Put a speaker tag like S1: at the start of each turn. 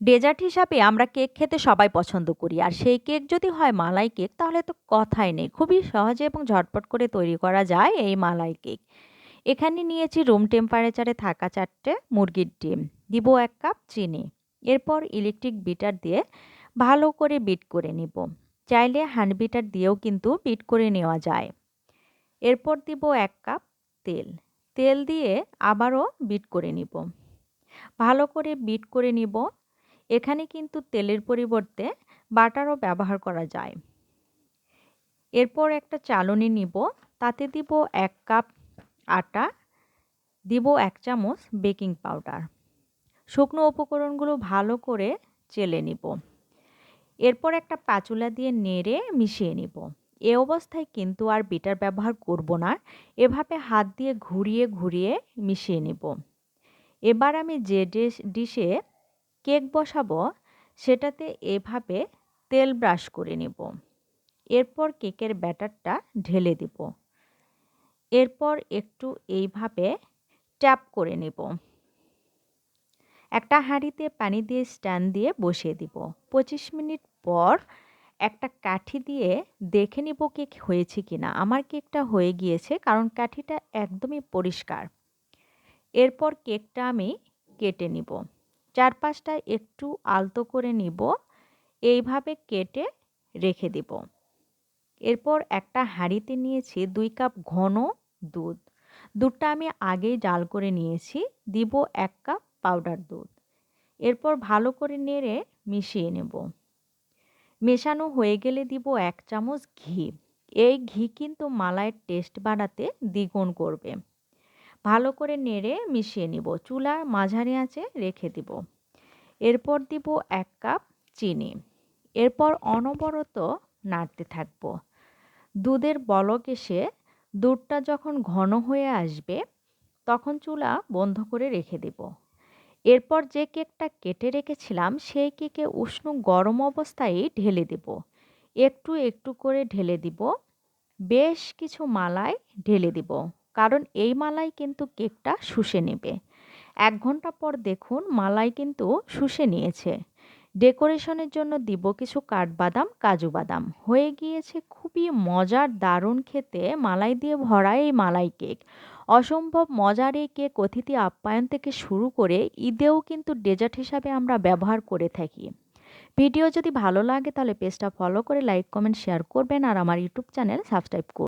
S1: Dessert হিসাবে আমরা cake খেতে সবাই পছন্দ করি। আর সেই কেক যদি হয় মালাই কেক, তাহলে তো কথাই নেই। খুবই সহজে এবং ঝটপট করে তৈরি করা যায় এই মালাই কেক। এখানে নিয়েছি রুম টেম্পারেচারে থাকা চারটে মুরগির ডিম। দিব এক কাপ চিনি। এরপর ইলেকট্রিক বিটার দিয়ে ভালো করে বিট করে নিব। চাইলে হ্যান্ড বিটার দিয়েও কিন্তু বিট করে নেওয়া যায়। এরপর দিব এক কাপ তেল। তেল দিয়ে আবারও বিট করে নিব। ভালো করে বিট করে নিব। এখানে কিন্তু তেলের পরিবর্তে বাটারও ব্যবহার করা যায়। এরপর একটা চালনি নিব। তাতে দিব এক কাপ আটা, দিব এক চামচ বেকিং পাউডার। শুকনো উপকরণগুলো ভালো করে চেলে নিব। এরপর একটা পাচুলা দিয়ে নেড়ে মিশিয়ে নিব। এ অবস্থায় কিন্তু আর বিটার ব্যবহার করব না। এভাবে হাত দিয়ে ঘুরিয়ে ঘুরিয়ে মিশিয়ে নিব। এবার আমি যে ডিশে কেক বসাবো, সেটাতে এভাবে তেল ব্রাশ করে নেব। এরপর কেকের ব্যাটারটা ঢেলে দেব। এরপর একটু এইভাবে ট্যাপ করে নেব। একটা হাঁড়িতে পানি দিয়ে স্ট্যান্ড দিয়ে বসিয়ে দিব। পঁচিশ মিনিট পর একটা কাঠি দিয়ে দেখে নিব কেক হয়েছে কি না আমার কেকটা হয়ে গিয়েছে কারণ কাঠিটা একদমই পরিষ্কার। এরপর কেকটা আমি কেটে নিব। চারপাশটা একটু আলতো করে নিব, এইভাবে কেটে রেখে দিব। এরপর একটা হাঁড়িতে নিয়েছি দুই কাপ ঘন দুধ। দুধটা আমি আগেই জাল করে নিয়েছি, দিব এক কাপ পাউডার দুধ। এরপর ভালো করে নেড়ে মিশিয়ে নেব। মেশানো হয়ে গেলে দিব এক চামচ ঘি। এই ঘি কিন্তু মালাইয়ের টেস্ট বাড়াতে দ্বিগুণ করবে। ভালো করে নেড়ে মিশিয়ে নিব। চুলার মাঝারি আঁচে রেখে দিব। এরপর দিব এক কাপ চিনি। এরপর অনবরত নাড়তে থাকব। দুধের বলক এসে দুধটা যখন ঘন হয়ে আসবে, তখন চুলা বন্ধ করে রেখে দেব। এরপর যে কেকটা কেটে রেখেছিলাম, সেই কেকে উষ্ণ গরম অবস্থায় ঢেলে দেব। একটু একটু করে ঢেলে দিব। বেশ কিছু মালাই ঢেলে দিব। কারণ এই মালাই কিন্তু কেকটা শুষে নেবে। এক ঘণ্টা পর দেখুন মালাই কিন্তু শুষে নিয়েছে। ডেকোরেশনের জন্য দিব কিছু কাঠবাদাম, কাজু বাদাম। হয়ে গিয়েছে খুবই মজার, দারুণ খেতে মালাই দিয়ে ভরা এই মালাই কেক। অসম্ভব মজার এই কেক অতিথি আপ্যায়ন থেকে শুরু করে ঈদেও কিন্তু ডেজার্ট হিসাবে আমরা ব্যবহার করে থাকি। ভিডিও যদি ভালো লাগে তাহলে পেজটা ফলো করে লাইক, কমেন্ট, শেয়ার করবেন আর আমার ইউটিউব চ্যানেল সাবস্ক্রাইব করবেন